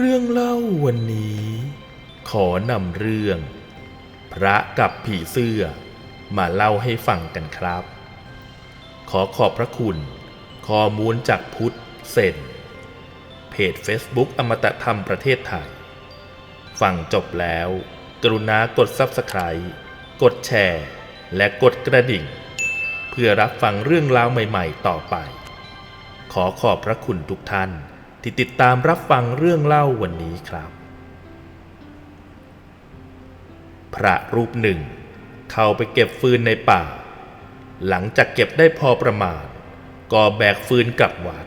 เรื่องเล่าวันนี้ ขอนำเรื่อง พระกับผีเสื้อ มาเล่าให้ฟังกันครับ ขอขอบพระคุณ ข้อมูลจากพุทธเซนเพจ Facebook อมตะธรรมประเทศไทย ฟังจบแล้ว กรุณากด Subscribe กดแชร์ และกดกระดิ่ง เพื่อรับฟังเรื่องราวใหม่ ๆ ต่อไป ขอขอบพระคุณทุกท่าน ที่ติดตามรับฟังเรื่องเล่าวันนี้ครับ พระรูปหนึ่ง เข้าไปเก็บฟืนในป่า หลังจากเก็บได้พอประมาณ ก็แบกฟืนกลับวัด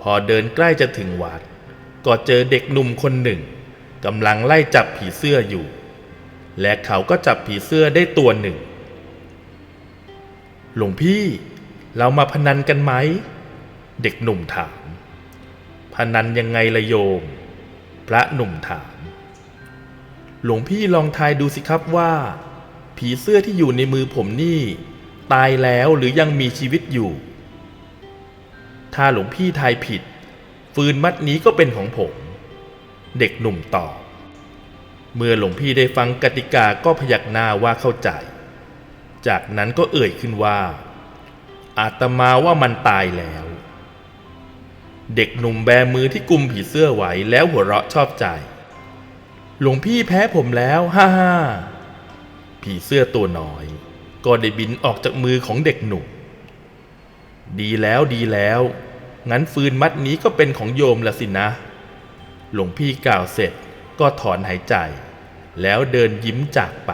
พอเดินใกล้จะถึงวัด ก็เจอเด็กหนุ่มคนหนึ่งกำลังไล่จับผีเสื้ออยู่ และเขาก็จับผีเสื้อได้ตัวหนึ่ง หลวงพี่ เรามาพนันกันไหม เด็กหนุ่มถาม นันยังไงละโยม พระหนุ่มถาม หลวงพี่ลองทายดูสิครับว่า ผีเสื้อที่อยู่ในมือผมนี่ ตายแล้วหรือยังมีชีวิตอยู่ ถ้าหลวงพี่ทายผิด ฟืนมัดนี้ก็เป็นของผม เด็กหนุ่มตอบ เมื่อหลวงพี่ได้ฟังกติกาก็พยักหน้าว่าเข้าใจ จากนั้นก็เอ่ยขึ้นว่าอาตมาว่ามันตายแล้ว เด็กหนุ่มแบมือที่กุมผีเสื้อไว้แล้วหัวเราะชอบใจ หลวงพี่แพ้ผมแล้วฮ่าฮ่าผีเสื้อตัวน้อย ก็ได้บินออกจากมือของเด็กหนุ่ม ดีแล้วดีแล้ว งั้นฟืนมัดนี้ก็เป็นของโยมละสินะ หลวงพี่กล่าวเสร็จก็ถอนหายใจ แล้วเดินยิ้มจากไป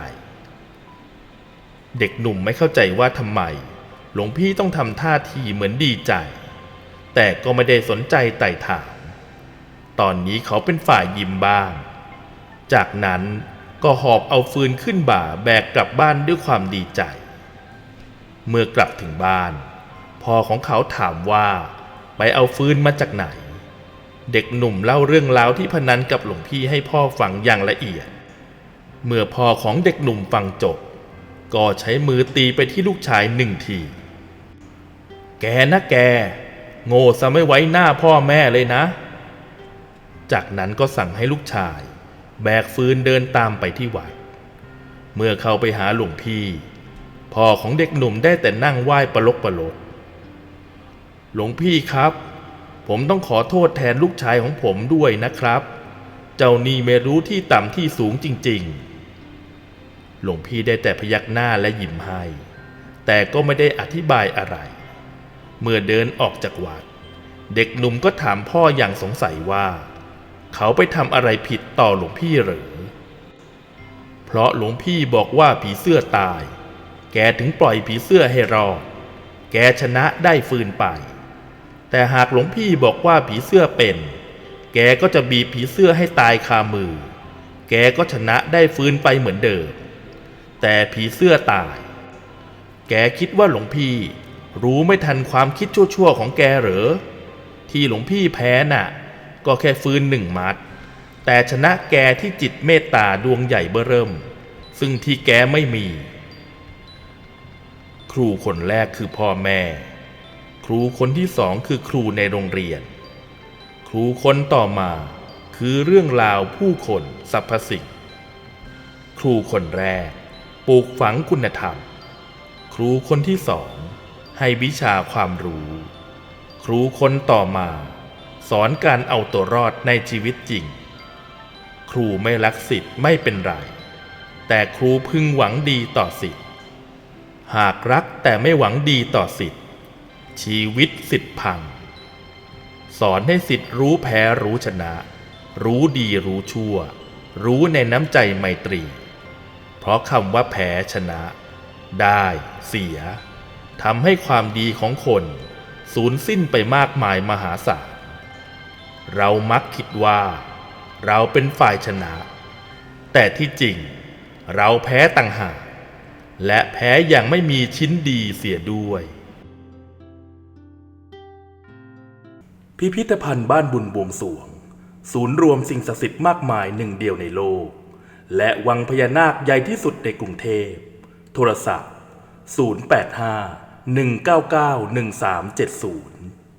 เด็กหนุ่มไม่เข้าใจว่าทำไม หลวงพี่ต้องทำท่าทีเหมือนดีใจ แต่ก็ไม่ได้สนใจไต่ถาม ตอนนี้เขาเป็นฝ่ายยิ้มบ้าง จากนั้นก็หอบเอาฟืนขึ้นบ่าแบกกลับบ้านด้วยความดีใจ เมื่อกลับถึงบ้าน พ่อของเขาถามว่าไปเอาฟืนมาจากไหน เด็กหนุ่มเล่าเรื่องราวที่พนันกับหลวงพี่ให้พ่อฟังอย่างละเอียด เมื่อพ่อของเด็กหนุ่มฟังจบ ก็ใช้มือตีไปที่ลูกชายหนึ่งที แกนะแก โง่ซะไม่ไว้หน้าพ่อแม่เลยนะ จากนั้นก็สั่งให้ลูกชาย แบกฟืนเดินตามไปที่วัด เมื่อเข้าไปหาหลวงพี่ พ่อของเด็กหนุ่มได้แต่นั่งไหว้ประลกประลก หลวงพี่ครับ ผมต้องขอโทษแทนลูกชายของผมด้วยนะครับ เจ้านี่ไม่รู้ที่ต่ำที่สูงจริง ๆ หลวงพี่ได้แต่พยักหน้าและยิ้มให้ แต่ก็ไม่ได้อธิบายอะไร เมื่อเดินออกจากวัด เด็กหนุ่มก็ถามพ่ออย่างสงสัยว่า เขาไปทำอะไรผิดต่อหลวงพี่หรือ เพราะหลวงพี่บอกว่าผีเสื้อตาย แกถึงปล่อยผีเสื้อให้รอด แกชนะได้ฟืนไป แต่หากหลวงพี่บอกว่าผีเสื้อเป็น แกก็จะบีบผีเสื้อให้ตายคามือ แกก็ชนะได้ฟืนไปเหมือนเดิม แต่ผีเสื้อตาย แกคิดว่าหลวงพี่ รู้ไม่ทันความคิดชั่วๆของแกเหรอ ที่หลวงพี่แพ้น่ะ ก็แค่ฟืนหนึ่งมัด แต่ชนะแกที่จิตเมตตาดวงใหญ่เบ้อเริ่ม ซึ่งที่แกไม่มี ครูคนแรกคือพ่อแม่ ครูคนที่สองคือครูในโรงเรียน ครูคนต่อมาคือเรื่องราวผู้คนสรรพสิ่ง ครูคนแรกปลูกฝังคุณธรรม ครูคนที่สอง ให้วิชาความรู้ ครูคนต่อมา สอนการเอาตัวรอดในชีวิตจริง ครูไม่รักสิทธิ์ไม่เป็นไร แต่ครูพึงหวังดีต่อสิทธิ์ หากรักแต่ไม่หวังดีต่อสิทธิ์ ชีวิตสิทธิ์พัง สอนให้สิทธิ์รู้แพ้รู้ชนะ รู้ดีรู้ชั่ว รู้ในน้ำใจไมตรี เพราะคำว่าแพ้ชนะ ได้เสีย ทำให้ความดีของคนสูญสิ้นไปมากมายมหาศาล เรามักคิดว่า เราเป็นฝ่ายชนะ แต่ที่จริงเราแพ้ต่างหากและแพ้อย่างไม่มีชิ้นดีเสียด้วย พิพิธภัณฑ์บ้านบุญบวงสวง ศูนย์รวมสิ่งศักดิ์สิทธิ์มากมายหนึ่งเดียวในโลก และวังพญานาคใหญ่ที่สุดในกรุงเทพ โทรศัพท์ 085 199 1370